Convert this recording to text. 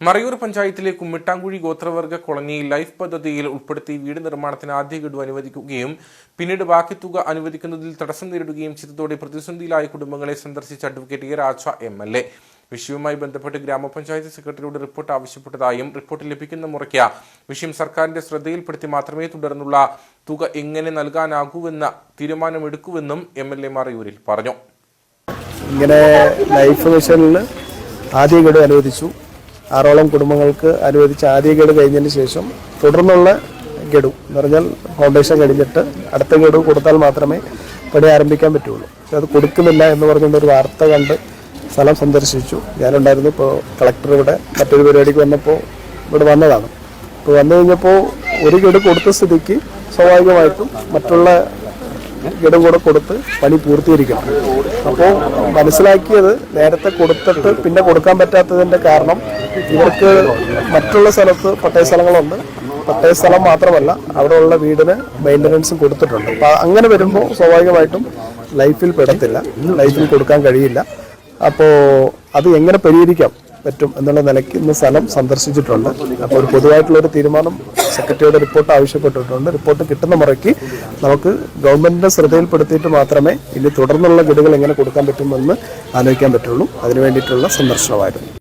മറയൂർ പഞ്ചായത്തിലെ കുമ്മിട്ടാങ്കുഴി ഗോത്രവർഗ colony life പദ്ധതിയിൽ ഉൾപ്പെടുത്തി വീട് നിർമ്മാണത്തിന് ആദ്യ ഗഡു അനുവദിക്കുകയും പിന്നീട് ബാക്കി തുക അനുവദിക്കുന്നതിൽ തടസ്സം നേരിടുകയും ചെയ്തതോടെ പ്രതിസന്ധിയിലായ കുടുംബങ്ങളെ സന്ദർശിച്ച advocate A Raja M L A. വിഷയവുമായി ബന്ധപ്പെട്ട് ഗ്രാമപഞ്ചായത്ത് സെക്രട്ടറിയോട് റിപ്പോർട്ട് ആവശ്യപ്പെട്ടതായും റിപ്പോർട്ട് ലഭിക്കുന്ന മുറയ്ക്ക് വിഷയം സർക്കാരിന്റെ ശ്രദ്ധയിൽപ്പെടുത്തി മാത്രമേ തുടർന്നുള്ള തുക എങ്ങനെ നൽകാനാകൂവെന്ന തീരുമാനമെടുക്കുവെന്നും എം എൽ എ മറയൂരിൽ പറഞ്ഞു. ഇങ്ങനെ ലൈഫ് മിഷനിൽ ആദ്യ ഗഡു അനുവദിച്ചു. ആറോളം കുടുംബങ്ങൾക്ക് അനുവദിച്ച ആദ്യ ഗഡു കഴിഞ്ഞതിന് ശേഷം തുടർന്നുള്ള ഗഡു എന്ന് പറഞ്ഞാൽ ഫൗണ്ടേഷൻ കഴിഞ്ഞിട്ട് അടുത്ത ഗഡു കൊടുത്താൽ മാത്രമേ പണി ആരംഭിക്കാൻ പറ്റുള്ളൂ. പക്ഷെ അത് കൊടുക്കുന്നില്ല എന്ന് പറഞ്ഞൊരു വാർത്ത കണ്ട് സ്ഥലം സന്ദർശിച്ചു. ഞാനുണ്ടായിരുന്നു ഇപ്പോൾ കളക്ടർ ഇവിടെ. മറ്റൊരു പരിപാടിക്ക് വന്നപ്പോൾ ഇവിടെ വന്നതാണ്. ഇപ്പോൾ വന്നു കഴിഞ്ഞപ്പോൾ ഒരു ഗഡു കൊടുത്ത സ്ഥിതിക്ക് സ്വാഭാവികമായിട്ടും മറ്റുള്ള ഗഡു കൂടെ കൊടുത്ത് പണി പൂർത്തീകരിക്കണം. അപ്പോൾ മനസ്സിലാക്കിയത് നേരത്തെ കൊടുത്തിട്ട് പിന്നെ കൊടുക്കാൻ പറ്റാത്തതിന്റെ കാരണം ഇവർക്ക് മറ്റുള്ള സ്ഥലത്ത് പട്ടയ സ്ഥലങ്ങളുണ്ട്. പട്ടയ സ്ഥലം മാത്രമല്ല അവിടെയുള്ള വീടിന് മെയിന്റനൻസും കൊടുത്തിട്ടുണ്ട്. അപ്പം അങ്ങനെ വരുമ്പോൾ സ്വാഭാവികമായിട്ടും ലൈഫിൽ പെടത്തില്ല. ലൈഫിൽ കൊടുക്കാൻ കഴിയില്ല. അപ്പോൾ അത് എങ്ങനെ പരിഹരിക്കാം? പറ്റും എന്നുള്ള നിലയ്ക്ക് ഇന്ന് സ്ഥലം സന്ദർശിച്ചിട്ടുണ്ട്. അപ്പോൾ ഒരു പൊതുവായിട്ടുള്ള ഒരു തീരുമാനം സെക്രട്ടറിയുടെ റിപ്പോർട്ട് ആവശ്യപ്പെട്ടിട്ടുണ്ട്. റിപ്പോർട്ട് കിട്ടുന്ന മുറയ്ക്ക് നമുക്ക് ഗവൺമെന്റിന്റെ ശ്രദ്ധയിൽപ്പെടുത്തിയിട്ട് മാത്രമേ ഇനി തുടർന്നുള്ള ഗഡുകൾ എങ്ങനെ കൊടുക്കാൻ പറ്റുമെന്ന് ആലോചിക്കാൻ പറ്റുള്ളൂ. അതിനു വേണ്ടിയിട്ടുള്ള സന്ദർശനമായിരുന്നു.